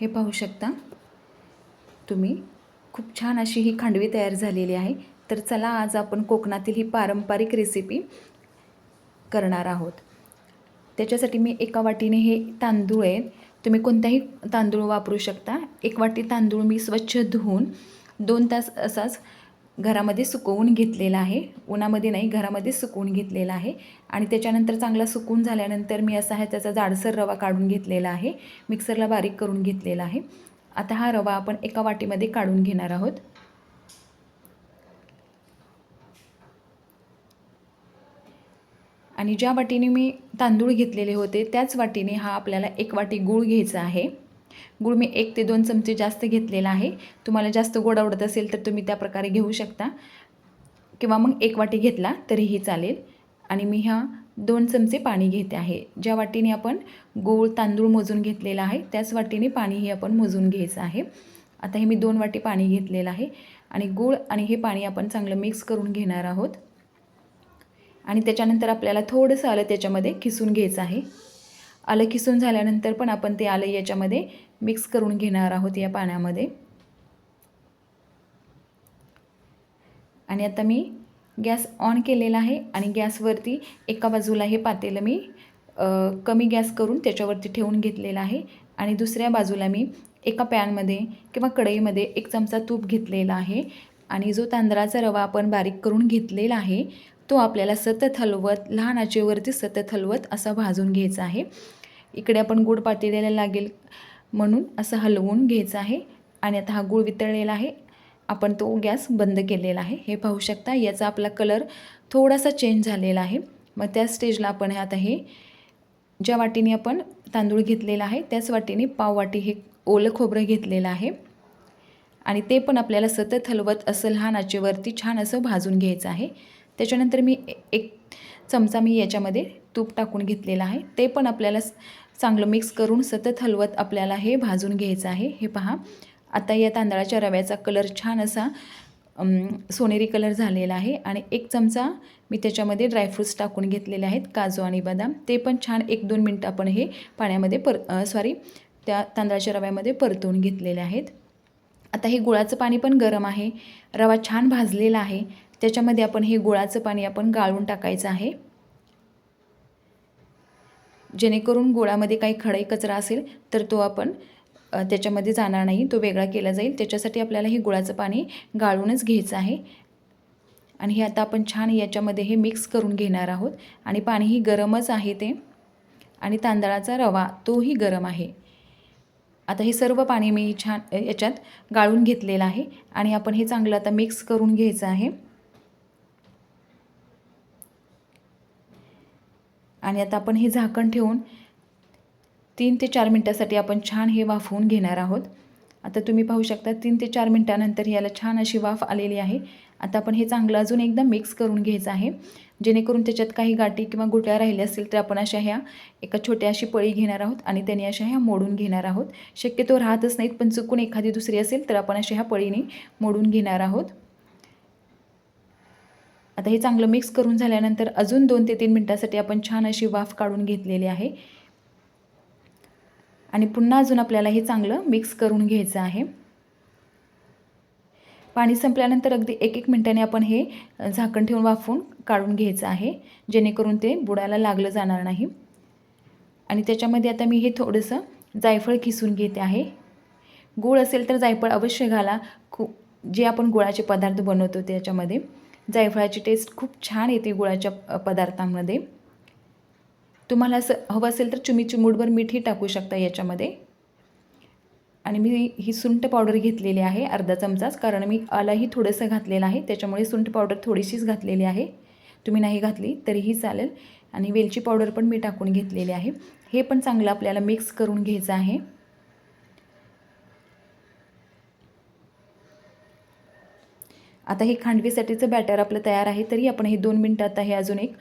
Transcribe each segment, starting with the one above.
हे पाहू शकता. तुम्ही खूप छान अशी ही खांडवी तयार झालेली आहे. तर चला आज आपण कोकणातील ही पारंपरिक रेसिपी करणार आहोत. त्याच्यासाठी मी एका वाटीने हे तांदूळ आहेत तुम्ही कोणताही तांदूळ वापरू शकता. एक वाटी तांदूळ मी स्वच्छ धुवून दोन तास असाच घरामध्ये सुकवून घेतलेला आहे. उन्हामध्ये नाही घरामध्ये सुकवून घेतलेला आहे. आणि त्याच्यानंतर चांगला सुकून झाल्यानंतर मी असा आहे त्याचा जाडसर रवा काढून घेतलेला आहे. मिक्सरला बारीक करून घेतलेला आहे. आता हा रवा आपण एका वाटीमध्ये काढून घेणार आहोत. आणि ज्या वाटीने मी तांदूळ घेतलेले होते त्याच वाटीने हा आपल्याला एक वाटी गूळ घ्यायचा आहे. गूळ मी एक ते दोन चमचे जास्त घेतलेला आहे. तुम्हाला जास्त गोड आवडत असेल तर तुम्ही त्या प्रकारे घेऊ शकता. किंवा मग एक वाटी घेतला तरीही चालेल. आणि मी ह्या दोन चमचे पाणी घेते आहे. ज्या वाटीने आपण गूळ तांदूळ मोजून घेतलेला आहे त्याच वाटीने पाणीही आपण मोजून घ्यायचं आहे. आता हे मी दोन वाटी पाणी घेतलेलं आहे आणि गूळ आणि हे पाणी आपण चांगलं मिक्स करून घेणार आहोत. आणि त्याच्यानंतर आपल्याला थोडंसं आलं त्याच्यामध्ये खिसून घ्यायचं आहे. आलं खिसून झाल्यानंतर पण आपण ते आलं याच्यामध्ये मिक्स करून घेणार आहोत या पाण्यामध्ये. आणि आता मी गॅस ऑन केलेला आहे आणि गॅसवरती एका बाजूला हे पातेलं मी कमी गॅस करून त्याच्यावरती ठेवून घेतलेलं आहे. आणि दुसऱ्या बाजूला मी एका पॅनमध्ये किंवा कढईमध्ये एक चमचा तूप घेतलेला आहे. आणि जो तांदळाचा रवा आपण बारीक करून घेतलेला आहे तो आपल्याला सतत हलवत लहान आचेवरती सतत हलवत असा भाजून घ्यायचा आहे. इकडे आपण गूळ पातेल्याला लागेल म्हणून असं हलवून घ्यायचं आहे. आणि आता हा गूळ वितळलेला आहे आपण तो गॅस बंद केलेला आहे. हे पाहू शकता याचा आपला कलर थोडासा चेंज झालेला आहे. मग त्या स्टेजला आपण आता हे ज्या वाटीने आपण तांदूळ घेतलेला आहे त्याच वाटीने पाव वाटी हे ओलं खोबरं घेतलेलं आहे. आणि ते पण आपल्याला सतत हलवत असं लहान आचेवरती छान असं भाजून घ्यायचं आहे. त्याच्यानंतर मी एक चमचा मी याच्यामध्ये तूप टाकून घेतलेलं आहे. ते पण आपल्याला चांगलं मिक्स करून सतत हलवत आपल्याला हे भाजून घ्यायचं आहे. हे पहा आता या तांदळाच्या रव्याचा कलर छान असा सोनेरी कलर झालेला आहे. आणि एक चमचा मी त्याच्यामध्ये ड्रायफ्रूट्स टाकून घेतलेले आहेत काजू आणि बदाम. ते पण छान एक दोन मिनटं आपण हे पाण्यामध्ये पर सॉरी त्या तांदळाच्या रव्यामध्ये परतवून घेतलेले आहेत. आता हे गुळाचं पाणी पण गरम आहे. रवा छान भाजलेला आहे. त्याच्यामध्ये आपण हे गुळाचं पाणी आपण गाळून टाकायचं आहे. जेणेकरून गुळामध्ये काही खडई कचरा असेल तर तो आपण त्याच्यामध्ये जाणार नाही. तो वेगळा केला जाईल. त्याच्यासाठी आपल्याला हे गुळाचं पाणी गाळूनच घ्यायचं आहे. आणि हे आता आपण छान याच्यामध्ये हे मिक्स करून घेणार आहोत. आणि पाणीही गरमच आहे ते. आणि तांदळाचा रवा तोही गरम आहे. आता हे सर्व पाणी मी छान याच्यात गाळून घेतलेलं आहे. आणि आपण हे चांगलं आता मिक्स करून घ्यायचं आहे. आणि आता आपण हे झाकण ठेवून तीन ते चार मिनटासाठी आपण छान हे वाफवून घेणार आहोत. आता तुम्ही पाहू शकता तीन ते चार मिनटानंतर याला छान अशी वाफ आलेली आहे. आता आपण हे चांगलं अजून एकदा मिक्स करून घ्यायचं आहे. जेणेकरून त्याच्यात काही गाठी किंवा गुट्या राहिल्या असतील तर आपण अशा ह्या एका छोट्या अशी पळी घेणार आहोत आणि त्याने अशा ह्या मोडून घेणार आहोत. शक्यतो राहतच नाहीत पण चुकून एखादी दुसरी असेल तर आपण अशा ह्या पळीने मोडून घेणार आहोत. आता हे चांगलं मिक्स करून झाल्यानंतर अजून दोन ते तीन मिनटासाठी आपण छान अशी वाफ काढून घेतलेली आहे. आणि पुन्हा अजून आपल्याला हे चांगलं मिक्स करून घ्यायचं आहे. पाणी संपल्यानंतर अगदी एक एक मिनटाने आपण हे झाकण ठेवून वाफवून काढून घ्यायचं आहे. जेणेकरून ते बुडायला लागलं जाणार नाही. आणि त्याच्यामध्ये आता मी हे थोडंसं जायफळ किसून घेते आहे. गूळ असेल तर जायफळ अवश्य घाला. खूप जे आपण गुळाचे पदार्थ बनवतो त्याच्यामध्ये. जायफळाची टेस्ट खूप छान येते गुळाच्या पदार्थांमध्ये. तुम्हाला असं हवं असेल तर चुमी चिमूटभर मीठही टाकू शकता याच्यामध्ये. आणि मी ही सुंठ पावडर घेतलेली आहे अर्धा चमचाच कारण मी आलाही थोडंसं घातलेलं आहे त्याच्यामुळे सुंठ पावडर थोडीशीच घातलेली आहे. तुम्ही नाही घातली तरीही चालेल. आणि वेलची पावडर पण मी टाकून घेतलेली आहे. हे पण चांगलं आपल्याला मिक्स करून घ्यायचं आहे. आता हे खांडवीसाठीचं बॅटर आपलं तयार आहे तरी आपण हे दोन मिनटं आता हे अजून एक.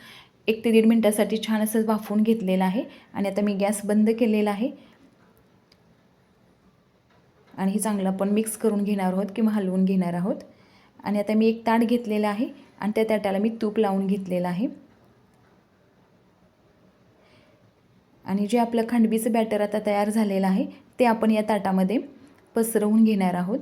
एक ते दीड मिनटासाठी छान असं वाफवून घेतलेलं आहे. आणि आता मी गॅस बंद केलेला आहे. आणि हे चांगलं आपण मिक्स करून घेणार आहोत किंवा हलवून घेणार आहोत. आणि आता मी एक ताट घेतलेलं आहे आणि त्या ताटाला मी तूप लावून घेतलेलं आहे. आणि जे आपलं खांडवीचं बॅटर आता तयार झालेलं आहे ते आपण या ताटामध्ये पसरवून घेणार आहोत.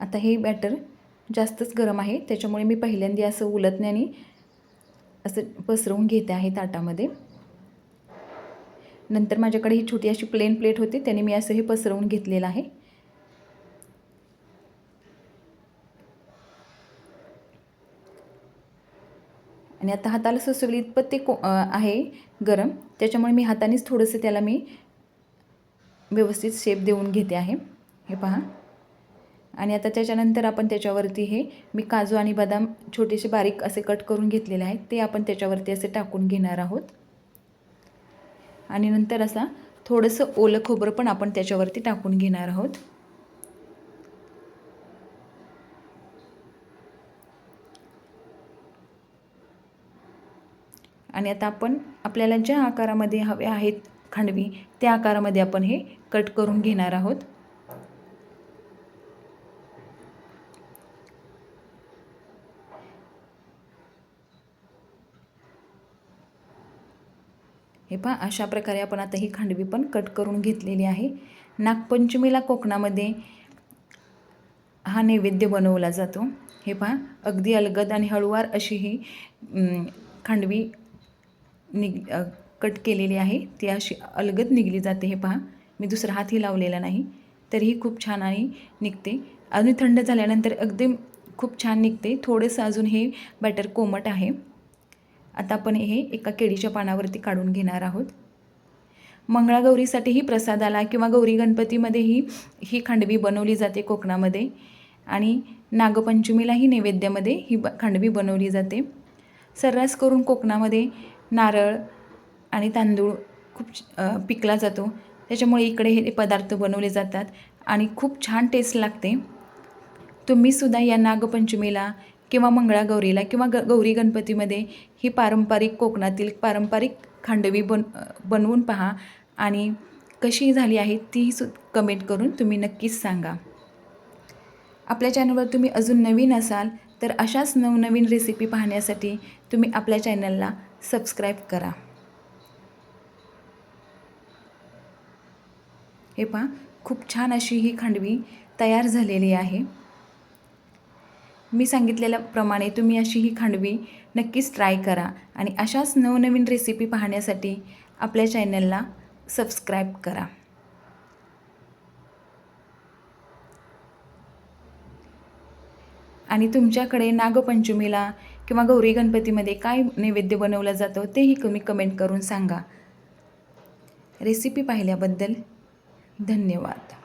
आता हे बॅटर जास्तच गरम आहे. त्याच्यामुळे मी पहिल्यांदा असं उलटण्याने असं पसरवून घेते आहे ताटामध्ये. नंतर माझ्याकडे ही छोटी अशी प्लेन प्लेट होती. त्याने मी असं हे पसरवून घेतलेलं आहे. आणि आता हाताला सुसवली इतपत ते को आहे गरम. त्याच्यामुळे मी हातानेच थोडंसं त्याला मी व्यवस्थित शेप देऊन घेते आहे. हे पहा. आणि आता त्याच्यानंतर आपण त्याच्यावरती हे मी काजू आणि बदाम छोटेसे बारीक असे कट करून घेतलेले आहेत. ते आपण त्याच्यावरती असे टाकून घेणार आहोत. आणि नंतर असा थोडंसं ओलं खोबरं पण आपण त्याच्यावरती टाकून घेणार आहोत. आणि आता आपण आपल्याला ज्या आकारामध्ये हवे आहेत खांडवी त्या आकारामध्ये आपण हे कट करून घेणार आहोत. हे पहा अशा प्रकारे आपण आता ही खांडवी पण कट करून घेतलेली आहे. नागपंचमीला कोकणामध्ये हा नैवेद्य बनवला जातो. हे पहा अगदी अलगद आणि हळूवार अशी ही खांडवी निग कट केलेली आहे. ती अशी अलगद निघली जाते. हे पहा मी दुसरा हातही लावलेला नाही तरीही खूप छान आणि निघते. अजून थंड झाल्यानंतर अगदी खूप छान निघते. थोडंसं अजून हे बॅटर कोमट आहे. आता आपण हे एका केळीच्या पानावरती काढून घेणार आहोत. मंगळागौरीसाठीही प्रसादाला किंवा गौरी गणपतीमध्येही ही खांडवी बनवली जाते कोकणामध्ये आणि नागपंचमीलाही नैवेद्यामध्ये ही ब खांडवी बनवली जाते. सर्रास करून कोकणामध्ये नारळ आणि तांदूळ खूप पिकला जातो. त्याच्यामुळे इकडे हे पदार्थ बनवले जातात आणि खूप छान टेस्ट लागते. तुम्हीसुद्धा या नागपंचमीला किंवा मंगळागौरीला किंवा ग गौरी गणपतीमध्ये ही पारंपरिक कोकणातील पारंपरिक खांडवी बन बनवून पहा आणि कशी झाली आहे ती सु कमेंट करून तुम्ही नक्कीच सांगा. आपल्या चॅनलवर तुम्ही अजून नवीन असाल तर अशाच नवनवीन रेसिपी पाहण्यासाठी तुम्ही आपल्या चॅनलला सबस्क्राईब करा. हे पहा खूप छान अशी ही खांडवी तयार झालेली आहे. मी सांगितलेल्याप्रमाणे तुम्ही अशी ही खांडवी नक्कीच ट्राय करा. आणि अशाच नवनवीन रेसिपी पाहण्यासाठी आपल्या चॅनलला सबस्क्राईब करा. आणि तुमच्याकडे नागपंचमीला किंवा गौरी गणपतीमध्ये काय नैवेद्य बनवलं जातं तेही तुम्ही कमेंट करून सांगा. रेसिपी पाहिल्याबद्दल धन्यवाद.